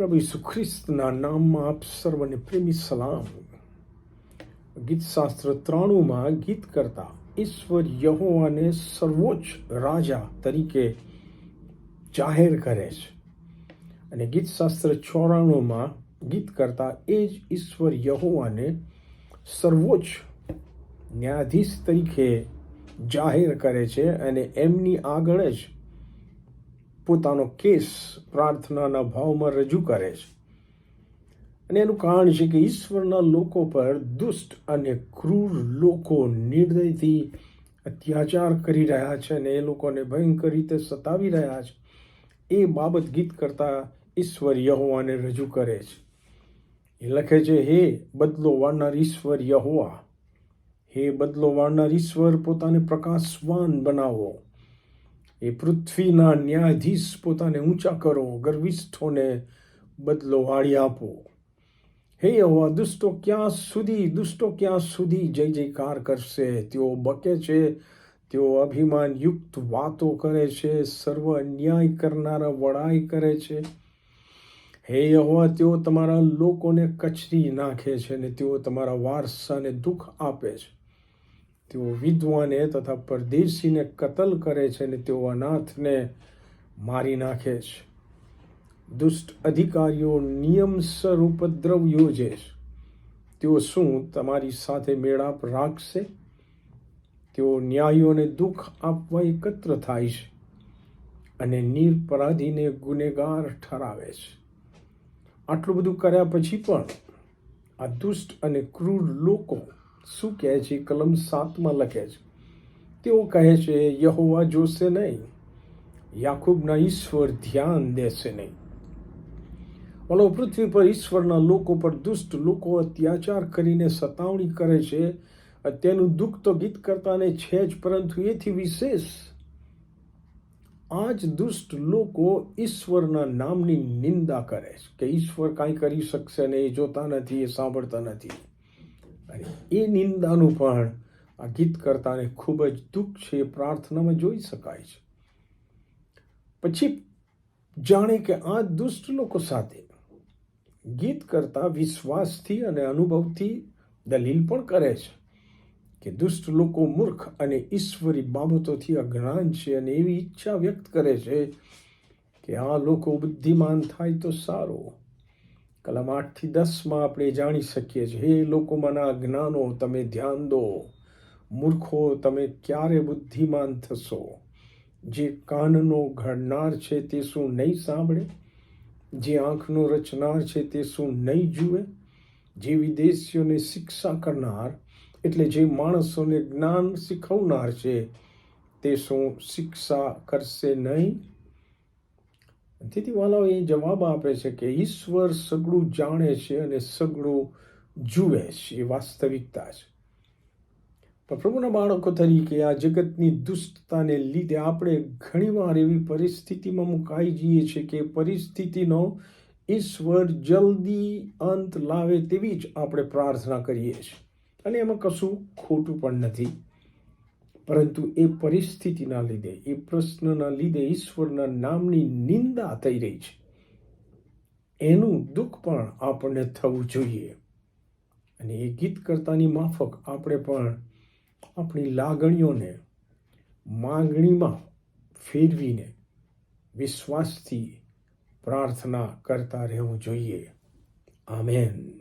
પ્રભુ ઈસુ ખ્રિસ્તના નામમાં આપ સર્વને પ્રેમી સલામ. ગીત શાસ્ત્ર ત્રાણુંમાં ગીત કરતા ઈશ્વર યહોવાને સર્વોચ્ચ રાજા તરીકે જાહેર કરે છે. અને ગીત શાસ્ત્ર ચોરાણુંમાં ગીત કરતા એ જ ઈશ્વર યહોવાને સર્વોચ્ચ ન્યાયાધીશ તરીકે જાહેર કરે છે અને એમની આગળ જ પોતાનો કેસ પ્રાર્થનાના ભાવમાં રજૂ કરે છે. અને એનું કારણ છે કે ઈશ્વરના લોકો પર દુષ્ટ અને ક્રૂર લોકો નિર્દયથી અત્યાચાર કરી રહ્યા છે અને એ લોકોને ભયંકર રીતે સતાવી રહ્યા છે. એ બાબત ગીત કરતા ઈશ્વર યહોવાને રજૂ કરે છે. એ લખે છે, હે બદલો વાળનાર ઈશ્વર યહોવા. હે બદલો વાળનાર ઈશ્વર, પોતાને પ્રકાશવાન બનાવો. એ પૃથ્વીના ન્યાયાધીશ પોતાને ઊંચા કરો, ગર્વિષ્ઠોને બદલો વાળી આપો. હે યહોવા, દુષ્ટો ક્યાં સુધી, દુષ્ટો ક્યાં સુધી જય જયકાર કરશે? તેઓ બકે છે, તેઓ અભિમાન યુક્ત વાતો કરે છે, સર્વ અન્યાય કરનારા વડાઈ કરે છે. હે યહોવા, તેઓ તમારા લોકોને કચરી નાખે છે અને તેઓ તમારા વારસાને દુઃખ આપે છે. તેઓ વિદ્વાને તથા પરદેશીને કતલ કરે છે અને તેઓ અનાથને મારી નાખે છે. દુષ્ટ અધિકારીઓ નિયમસર ઉપદ્રવ યોજે છે. તેઓ શું તમારી સાથે મેળાપ રાખશે? તેઓ ન્યાયોને દુઃખ આપવા એકત્ર થાય છે અને નિરપરાધીને ગુનેગાર ઠરાવે છે. આટલું બધું કર્યા પછી પણ આ દુષ્ટ અને ક્રૂર લોકો શું કહે છે? કલમ સાતમાં લખે છે, તેઓ કહે છે, યહોવા જોશે નહીં, યાકૂબના ઈશ્વર ધ્યાન દેશે નહીં. ઓલો પૃથ્વી પર ઈશ્વરના લોકો પર દુષ્ટ લોકો અત્યાચાર કરીને સતાવણી કરે છે તેનું દુઃખ તો ગીત કરતાને છે જ, પરંતુ એથી વિશેષ આ જ દુષ્ટ લોકો ઈશ્વરના નામની નિંદા કરે છે, કે ઈશ્વર કાંઈ કરી શકશે ને એ જોતા નથી, એ સાંભળતા નથી. અને એ નિંદાનું પણ આ ગીત કરતાને ખૂબ જ દુઃખ છે, એ પ્રાર્થનામાં જોઈ શકાય છે. પછી જાણે કે આ દુષ્ટ લોકો સાથે ગીત કરતા વિશ્વાસથી અને અનુભવથી દલીલ પણ કરે છે કે દુષ્ટ લોકો મૂર્ખ અને ઈશ્વરી બાબતોથી અજ્ઞાન છે અને એવી ઈચ્છા વ્યક્ત કરે છે કે આ લોકો બુદ્ધિમાન થાય તો સારું. કલમ આઠથી દસમાં આપણે જાણી શકીએ છીએ, હે લોકોમાંના જ્ઞાનો, તમે ધ્યાન દો. મૂર્ખો, તમે ક્યારે બુદ્ધિમાન થશો? જે કાનનો ઘડનાર છે તે શું નહીં સાંભળે? જે આંખનો રચનાર છે તે શું નહીં જુએ? જે વિદેશીઓને શિક્ષા કરનાર, એટલે જે માણસોને જ્ઞાન શીખવનાર છે તે શું શિક્ષા કરશે નહીં? તેથી એ જવાબ આપે છે કે ઈશ્વર સગળું જાણે છે અને સગળું જુએ છે. એ વાસ્તવિકતા છે. પણ પ્રભુના બાળકો તરીકે આ જગતની દુષ્ટતાને લીધે આપણે ઘણીવાર એવી પરિસ્થિતિમાં મુકાઈ જઈએ છીએ કે પરિસ્થિતિનો ઈશ્વર જલ્દી અંત લાવે તેવી જ આપણે પ્રાર્થના કરીએ છીએ. અને એમાં કશું ખોટું પણ નથી. પરંતુ એ પરિસ્થિતિના લીધે, એ પ્રશ્નના લીધે ઈશ્વરના નામની નિંદા થઈ રહી છે. એનું દુઃખ પણ આપણને થવું જોઈએ. અને એ ગીત કરતાની માફક આપણે પણ આપણી લાગણીઓને, માંગણીમાં ફેરવીને વિશ્વાસથી પ્રાર્થના કરતા રહેવું જોઈએ. આમેન.